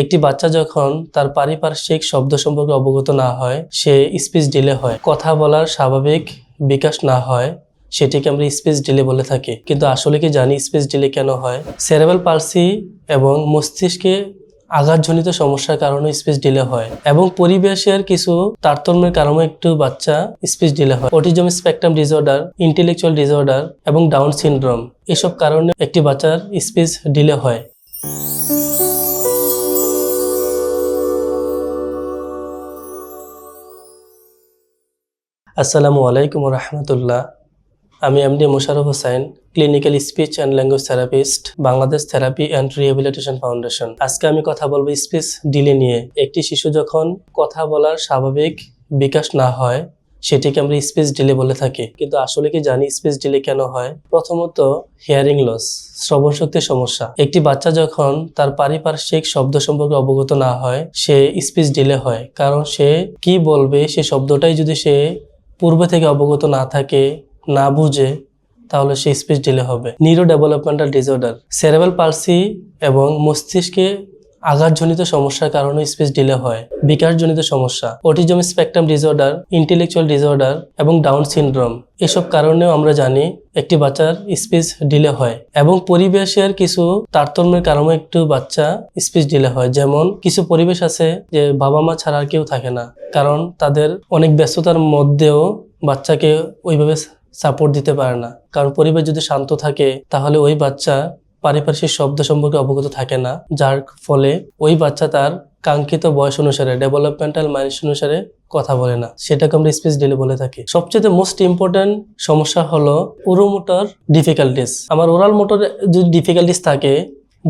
একটি বাচ্চা যখন তার পারিপার্শ্বিক শব্দ সম্পর্কে অবগত না হয়, সে স্পিচ ডিলে হয়। কথা বলার স্বাভাবিক বিকাশ না হয়, সেটিকে আমরা স্পিচ ডিলে বলে থাকি। কিন্তু আসলে কি জানি স্পিচ ডিলে কেন হয়? সেরেবেল পালসি এবং মস্তিষ্কে আঘাতজনিত সমস্যার কারণে স্পিচ ডিলে হয় এবং পরিবেশের কিছু তারতম্যের কারণে একটু বাচ্চা স্পিচ ডিলে হয়। Autism spectrum disorder, intellectual disorder এবং ডাউন সিনড্রোম, এসব কারণে একটি বাচ্চার স্পিচ ডিলে হয়। আসসালামু আলাইকুম রহমতুল্লাহ। আমি MD Mosharaf Hossain clinical speech and language therapist Bangladesh therapy and rehabilitation foundation আজকে আমি কথা বলব স্পিচ ডিলে নিয়ে। একটি শিশু যখন কথা বলার স্বাভাবিক বিকাশ না হয়, সেটিকে আমরা স্পিচ ডিলে বলে থাকি। কিন্তু আসলে কি জানি স্পিচ ডিলে কেন হয়? প্রথমত হিয়ারিং লস শ্রবণ শক্তির সমস্যা। একটি বাচ্চা যখন তার পারিপার্শ্বিক শব্দ সম্পর্কে অবগত না হয়, সে স্পিচ ডিলে হয়। কারণ সে কি বলবে সে শব্দটাই যদি সে পূর্বে থেকে অবগত না থাকে, না বুঝে, তাহলে সে স্পিচ ডিলে হবে। Neuro developmental disorder cerebral palsy এবং মস্তিষ্কে আঘাতজনিত সমস্যার কারণে স্পিচ ডিলে হয়, বিকাশজনিত সমস্যা, autism spectrum disorder, intellectual disorder এবং ডাউন সিনড্রোম। এসব কারণেও আমরা জানি একটি বাচ্চার স্পিচ ডিলে হয় এবং পরিবেশের কিছু তারতম্যের কারণে একটু বাচ্চা স্পিচ ডিলে হয়। যেমন, কিছু পরিবেশ আছে যে বাবা মা ছাড়া আর কেউ থাকে না, কারণ তাদের অনেক ব্যস্ততার মধ্যেও বাচ্চাকে ওইভাবে সাপোর্ট দিতে পারে না। কারণ পরিবেশ যদি শান্ত থাকে, তাহলে ওই বাচ্চা পারিপার্শ্বিক শব্দ সম্পর্কে অবগত থাকে না, যার ফলে ওই বাচ্চা তার কাঙ্ক্ষিত বয়স অনুসারে ডেভেলপমেন্টাল মাইন্স অনুসারে কথা বলে না। সেটাকে আমরা স্পিচ ডিলে বলে থাকি। সবচেয়ে মোস্ট ইম্পর্টেন্ট সমস্যা হলো ওরোমোটর ডিফিকাল্টিস আমার ওরাল মোটর যদি ডিফিকাল্টিস থাকে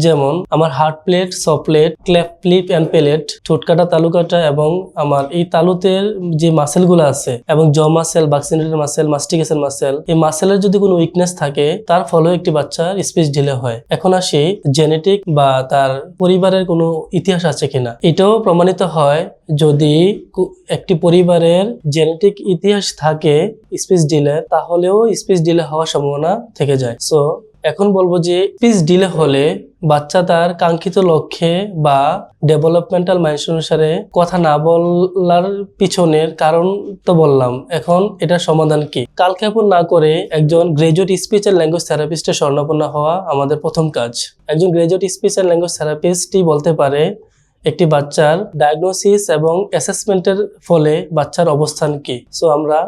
যেমন আমার hard palate soft palate cleft lip and palate ঠোঁটকাটা, তালুকাটা এবং আমার এই তালুতের যে মাসেলগুলো আছে এবং জ মাসেল বাক্সিনেটের মাসেল মাস্টিকেশন মাসেল এই মাসেলের যদি কোনো উইকনেস থাকে, তার ফলেও একটি বাচ্চার স্পিচ ঢিলে হয়। এখন আসি জেনেটিক বা তার পরিবারের কোনো ইতিহাস আছে কিনা। এটাও প্রমাণিত হয় যদি একটি পরিবারের জেনেটিক ইতিহাস থাকে স্পিচ ডিলে তাহলেও স্পিচ ডিলে হওয়ার সম্ভাবনা থেকে যায়। সো এখন বলব যে স্পিচ ডিলে হলে বাচ্চা তার কাঙ্ক্ষিত লক্ষ্যে বা ডেভেলপমেন্টাল মাইন্ড অনুসারে কথা না বলার পিছনের কারণ তো বললাম। এখন এটার সমাধান কি? কালক্ষেপণ না করে একজন গ্রাজুয়েট স্পিচ অ্যান্ড ল্যাঙ্গুয়েজ থেরাপিস্টের স্বর্ণপন্ন হওয়া আমাদের প্রথম কাজ। একজন গ্রাজুয়েট স্পিচ অ্যান্ড ল্যাঙ্গুয়েজ থেরাপিস্টই বলতে পারে, একটি বাচ্চার ডায়াগনোসিস এবং অ্যাসেসমেন্টের ফলে বাচ্চার অবস্থান কি? সো আমরা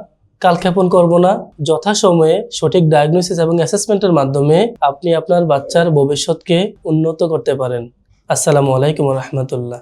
কালক্ষেপণ করব না। যথাসময়ে সঠিক ডায়াগনোসিস এবং অ্যাসেসমেন্টের মাধ্যমে আপনি আপনার বাচ্চার ভবিষ্যৎকে উন্নত করতে পারেন। আসসালামু আলাইকুম রহমতুল্লাহ।